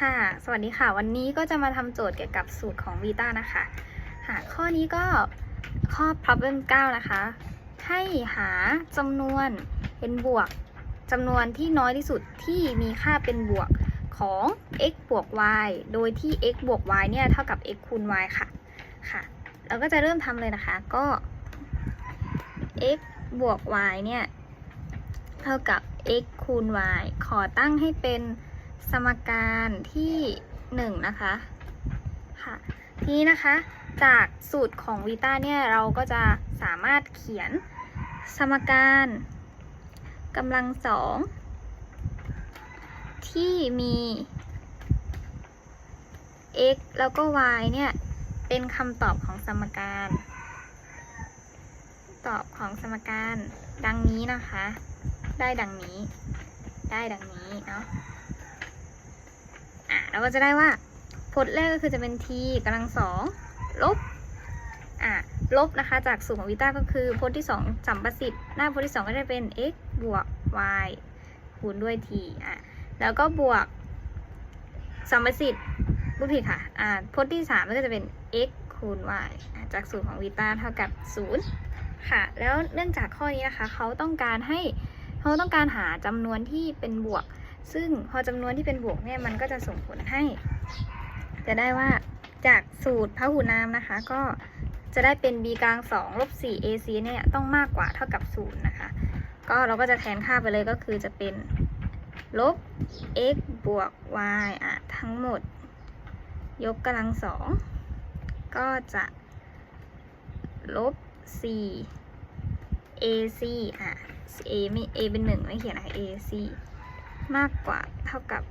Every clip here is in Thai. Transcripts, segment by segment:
ค่ะ สวัสดีค่ะ วันนี้ก็จะมาทำโจทย์เกี่ยวกับสูตรของวีต้านะคะ ค่ะ ข้อนี้ก็ข้อ problem 9 นะคะ ให้หาจำนวนเป็นบวกจำนวนที่น้อยที่สุดที่มีค่าเป็นบวกของ x บวก y โดยที่ x บวก y เนี่ยเท่ากับ x คูณ y ค่ะ ค่ะ เราก็จะเริ่มทำเลยนะคะ ก็ x บวก y เนี่ย เท่ากับ x คูณ y ขอตั้งให้เป็น สมการที่1นะคะค่ะทีนี้นะคะจากสูตรของวีตาเนี่ยเราก็จะสามารถเขียนสมการกำลังสองที่มี x แล้วก็ y เนี่ยเป็นคำตอบของสมการ ตอบของสมการดังนี้นะคะ ได้ดังนี้ ได้ดังนี้เนาะอะ เราก็จะได้ว่าพจน์แรกก็คือจะเป็น t กำลังสองลบอะลบนะคะจากสูตรของวิต้าก็คือพจน์ที่สองสัมประสิทธิ์หน้าพจน์ที่สองก็จะเป็น x บวก y คูณด้วย t อะแล้วก็บวกสัมประสิทธิ์พูดผิดค่ะอ่าพจน์ที่สามก็จะเป็น x คูณ y จากสูตรของวิต้าเท่ากับศูนย์ค่ะ แล้วเนื่องจากข้อนี้นะคะ เขาต้องการให้เขาต้องการหาจำนวนที่เป็นบวก ซึ่งพอจำนวนที่เป็นบวกเนี่ยมันก็จะส่งผลให้ จะได้ว่าจากสูตรพหุนามนะคะ ก็จะได้เป็น b กลาง2ลบ4 ac เนี่ยต้องมากกว่าเท่ากับ0นะคะ ก็เราก็จะแทนค่าไปเลยก็คือจะเป็นลบ x บวก y อะ ทั้งหมด ยกกำลังสองก็จะลบ 4 ac อะ a ไม่ a เป็น1ไม่เขียนนะคะ ac มากกว่าเท่ากับ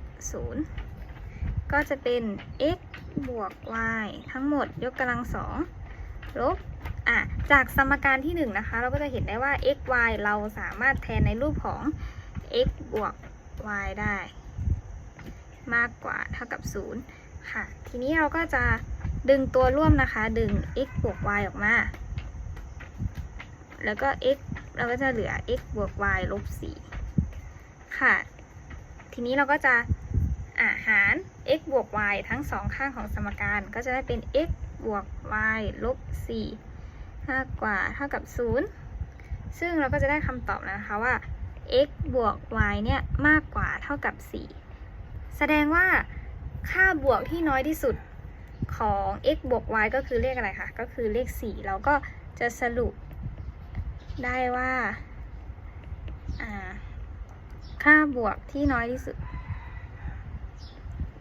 0 ก็จะเป็น x บวก y ทั้งหมดยกกำลังสองลบอะจากสมการที่ 1 นะคะ เราก็จะเห็นได้ว่า x y เราสามารถแทนในรูปของ x บวก y ได้ มากกว่าเท่ากับ 0 ค่ะ ทีนี้เราก็จะดึงตัวร่วมนะคะ ดึง x บวก y ออกมา แล้วก็ x เราก็จะเหลือ x บวก y ลบ 4 ค่ะ ทีนี้เราก็จะอาหาร x บวก y ทั้งสองข้างของสมการ ก็จะได้เป็น x บวก y ลบ4มากกว่าเท่ากับ 0 ซึ่งเราก็จะได้คำตอบนะคะว่า x บวก y เนี่ยมากกว่าเท่ากับ 4 แสดงว่าค่าบวกที่น้อยที่สุดของ x บวก y ก็คือเลขอะไรคะ ก็คือเลข 4 เราก็จะสรุปได้ว่า อ่า ค่าบวกที่น้อยที่สุด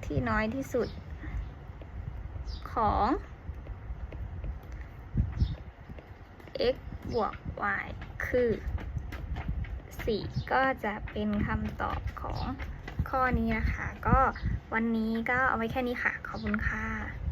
ที่น้อยที่สุด ของ x บวก y คือ 4 ก็จะเป็นคำตอบของข้อนี้นะคะ ก็วันนี้ก็เอาไว้แค่นี้ค่ะ ขอบคุณค่ะ